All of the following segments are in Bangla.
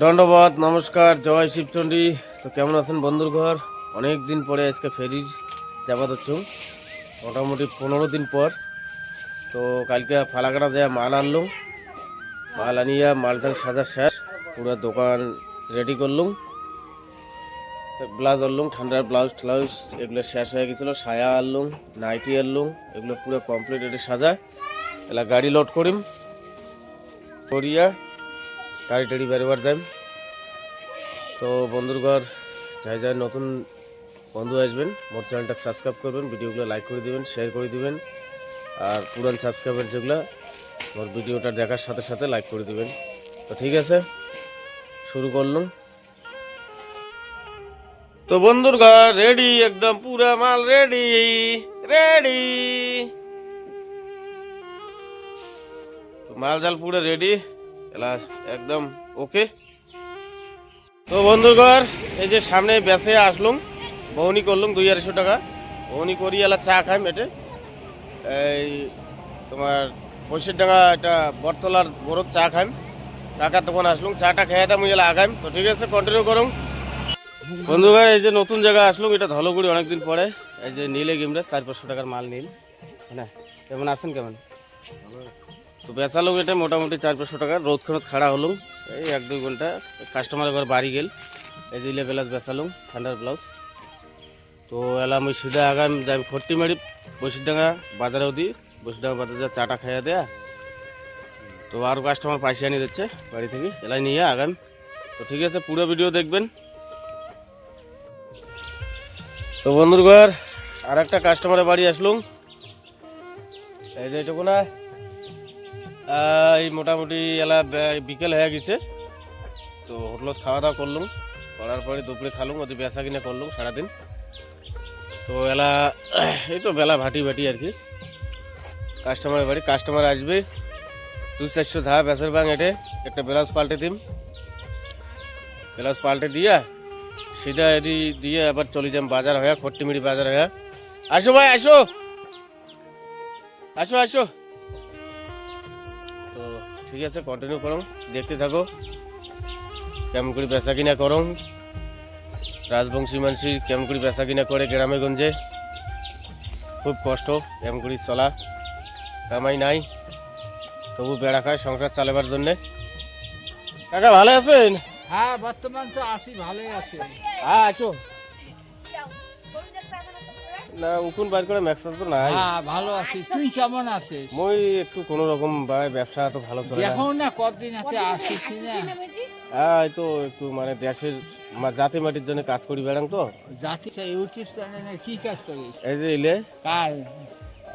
দণ্ডবাদ নমস্কার, জয় শিবচণ্ডী তো কেমন আছেন বন্ধুর ঘর? অনেক দিন পরে আজকে ফেরির যাবাত হচ্ছে মোটামুটি পনেরো দিন পর। তো কালকে ফালাকাটা যায় মাল আনলুম। মাল আনিয়া মালটাল সাজা শেষ। পুরো দোকান রেডি করলুম। ব্লাউজ আনলুম, ঠান্ডার ব্লাউজ ট্লাউজ এগুলো শেষ হয়ে গেছিল। সায়া আনলুম, নাইটি আনলুম, এগুলো পুরো কমপ্লিট রেডি সাজা। এলা গাড়ি লোড করিম। করিয়া গাড়ি টাড়ি বেরোবার যাই তো বন্ধুর ঘর যাই যাই নতুন বন্ধু আসবেন মোট চ্যানেলটা সাবস্ক্রাইব করবেন, ভিডিওগুলো লাইক করে দিবেন শেয়ার করে দেবেন, আর পুরান সাবস্ক্রাইবার যেগুলো, মোর ভিডিওটা দেখার সাথে সাথে লাইক করে দেবেন। তো ঠিক আছে, শুরু করলাম। তো বন্ধুর ঘর রেডি একদম পুরা মাল রেডি রেডি মাল জাল পুরো রেডি এলা একদম ওকে তো বন্ধুগর এই যে সামনে বেসে আসলুম বহনি করলুম দুই আড়াইশো টাকা। বহনি করি এলা চা খাই মেটে। এই তোমার পঁয়ষট্টি টাকা এটা বটতলার বড় চা খাইম কাকা তখন আসলুম, চাটা খেয়ে দাম এলা আগাইম তো ঠিক আছে কন্টিনিউ করুন বন্ধুগর এই যে নতুন জায়গা আসলুম, এটা ধলগুড়ি অনেকদিন পরে। এই যে নীলে গিমরা চার পাঁচশো টাকার মাল নীল। হ্যাঁ কেমন আছেন, কেমন? তো বেচালুম এটা মোটামুটি চার পাঁচশো টাকা। রোদ খানত খাড়া হলুম এই এক দুই ঘণ্টা কাস্টমার এবার বাড়ি গেল। এই ইলে ব্লাউজ বেচালুম ঠান্ডার ব্লাউজ তো এলা আমি সিধা আগাম, যাই ফর্টি মারি বসিরডাঙ্গা বাজারেও দিই বসিরডাঙ্গা বাজারে যা চাটা খাইয়া দেয়া। তো আরও কাস্টমার পাইসে আনি দিচ্ছে বাড়ি থেকে। এলাই নিয়ে আগাম। তো ঠিক আছে, পুরো ভিডিও দেখবেন। তো বন্ধুর ঘর আর একটা কাস্টমারের বাড়ি আসলুম। এই যে এটুকু না। এই মোটামুটি এলা বিকেল হয়ে গেছে। তো হোটেলত খাওয়া দাওয়া করলুম। করার পরে দুপুরে খালুম ওদের বেচা কিনে করলুম সারাদিন। তো এলা, এই তো বেলা ভাটি ভাটি আর কি। কাস্টমারের বাড়ি, কাস্টমার আসবে। দু চারশো ধা বেসের বাং এটে একটা ব্লাউজ পাল্টে দিম। ব্লাউজ পাল্টে দিয়া সিধা এদি দিয়ে আবার চলে যাম বাজার হয়ে, খট্টিমিড়ি বাজার হয়ে। আসো ভাই, আসো! আসো আসো! ঠিক আছে কন্টিনিউ করুন দেখতে থাকো। কেমন করে বেচা কিনা করুন। রাজবংশী মানসি কেমন করে বেচা কিনা করে গ্রামে গঞ্জে খুব কষ্ট কেমন করে চলা। কামাই নাই তবু বেড়া খায় সংসার চালাবার জন্যে। কাকা ভালো আছেন? হ্যাঁ বর্তমান তো আসি ভালোই আছে। হ্যাঁ আছো। না উকুন বার করে ম্যাক্সার তো নাই। হ্যাঁ ভালো আছি। তুই কেমন আছিস? মই একটু কোনো রকম ভাই ব্যবসা তো ভালো চলে না। দেখো না কতদিন আছে আসিস না হ্যাঁ এই তো একটু মানে দেশের মা- জাতি মাটির জন্য কাজ করি বেড়াং তো। জাতি ইউটিউব চ্যানেলে কি কাজ করিস? এই যে ইলে কার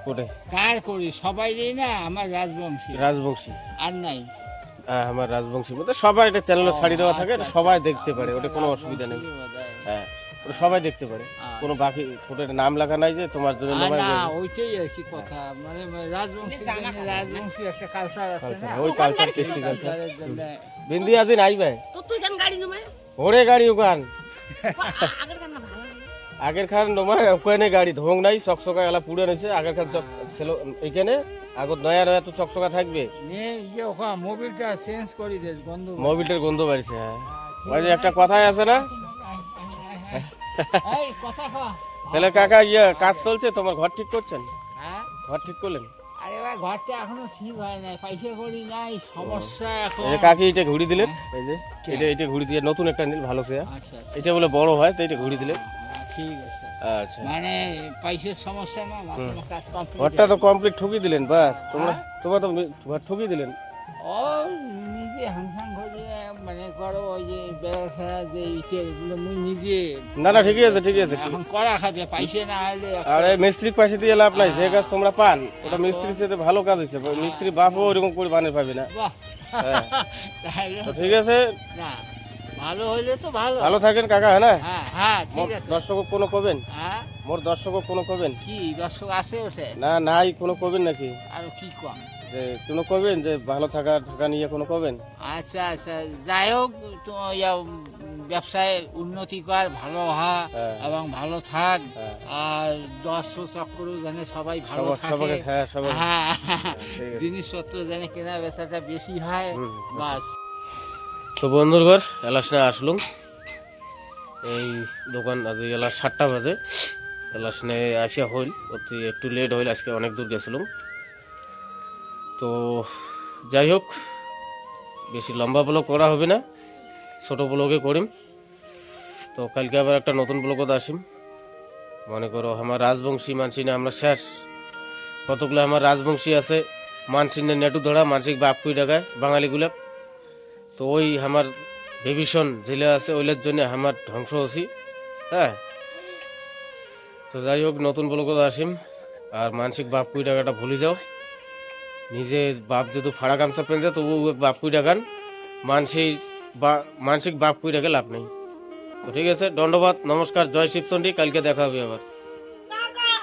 কোটে কার করিস। সবাই রে না আমার রাজবংশী। রাজবংশী। আর নাই? হ্যাঁ আমার রাজবংশী মধ্যে। সবাই এটা চ্যানেলে ছাড়ি দেওয়া থাকে এটা সবাই দেখতে পারে ওটা কোনো অসুবিধা নেই। হ্যাঁ ওটা সবাই দেখতে পারে। কোনো বাকি ওটার নাম লেখা নাই যে তোমার জন্য না ওইটাই আর কি কথা। মানে রাজবংশী রাজবংশী একটা কালচার আছে না? ওই কালচার কৃষ্টি কালচার বিন্দি আজি নাই ভাই। তো তুই কেন গাড়ি নমাই ওরে গাড়ি ওখান আগের? খান নমা ওখানে গাড়ি ধোং নাই চকচকা এলা পুড়ে নিছে আগের খান ছিল এখানে আগত নয়া নয়া তো চকচকা থাকবে। মোবিলটা চেঞ্জ করি দে বন্ধু মোবিলটার গন্ধ বাড়িছে হ্যাঁ। একটা কথাই আছে না? তাহলে কাকা ইয়ে কাজ চলছে? তোমার ঘর ঠিক করছেন? হ্যাঁ। ঘর ঠিক করলেন? আরে ভাই ঘরটা এখনও ঠিক হয় নাই পয়সা করি নাই সমস্যা এখন। এই কাকি এটা ঘুরি দিলেন? এই যে এটা এটা ঘুরি দিয়ে নতুন একটা নিল ভালো সে আচ্ছা এটা বলে বড় হয় তো এটা ঘুরি দিলেন। আচ্ছা, ঠিক আছে। আচ্ছা। মানে পয়সার সমস্যা না মাসে কাজ কমপ্লিট ঘরটা তো কমপ্লিট ঠুকি দিলেন বাস। তোমরা তোমরা তো ঘর ঠুকি দিলেন। ও নিজে হাংসাং করে মানে করো ওই যে বেড়া ফেরা যে ইটেরগুলো মুই নিজে না না ঠিকই আছে ঠিকই আছে। এখন করা খাবে পয়সা না হলে আরে মিস্ত্রি পয়সা দিয়ে লাভ নাই যে কাজ তোমরা পান ওটা মিস্ত্রির সাথে ভালো কাজ হয়েছে মিস্ত্রি বাপও ওরকম করে বানিয়ে পাবে না। হ্যাঁ। ঠিক আছে। না। ভালো হইলে তো ভালো। ভালো থাকেন কাকা হ্যাঁ না? হ্যাঁ হ্যাঁ ঠিক আছে। দর্শক কোনো কবেন হ্যাঁ? মোর দর্শক কোনো কবেন কি দর্শক আছে ওঠে? না নাই কোনো কবেন নাকি? আর কি কম? যে কোনো কবেন যে ভালো থাকা ঢাকা নিয়ে কোনো কবেন আচ্ছা আচ্ছা যাই হোক তো ইয়া, ব্যবসায় উন্নতি কর ভালো হ হ্যাঁ। এবং ভালো থাক। হ্যাঁ। আর দর্শ চক্র যেন সবাই ভালো থাকে। জিনিসপত্র যেন কেনা বেচাটা বেশি হয় বাস। তো বন্ধুর ঘর এলাস নিয়ে আসলুম। এই দোকান আজ এলাস সাতটা বাজে। এলাস নিয়ে আসিয়া হইল, অতি একটু লেট হইল, আজকে অনেক দূর গেছিলাম। তো যাই হোক, বেশি লম্বা ব্লগ করা হবে না, ছোট ব্লগে করিম। তো কালকে আবার একটা নতুন ব্লগত আসিম। মনে করো আমার রাজবংশী মানসি মানসিনে আমরা শেষ। কতগুলো আমার রাজবংশী আছে মানসিনে নেটু ধরা, মানসিক বাপ কুই টাকায় বাঙালিগুলা। তো ওই আমার বিভীষণ জেলে আছে, ওইলের জন্য আমার ধ্বংস হছি হ্যাঁ? তো যাই হোক, নতুন ব্লগত আসিম। আর মানসিক বাপ কুই টাকাটা ভুলে যাও। নিজে বাপ যদি ফাড়া গামছা পেনছে তবু বাপ কুই টাকান মানসিক বা, মানসিক বাপ কুই টাকা লাভ নেই। তো ঠিক আছে, দণ্ডবাদ, নমস্কার, জয় শিবচন্ডী, কালকে দেখা হবে আবার।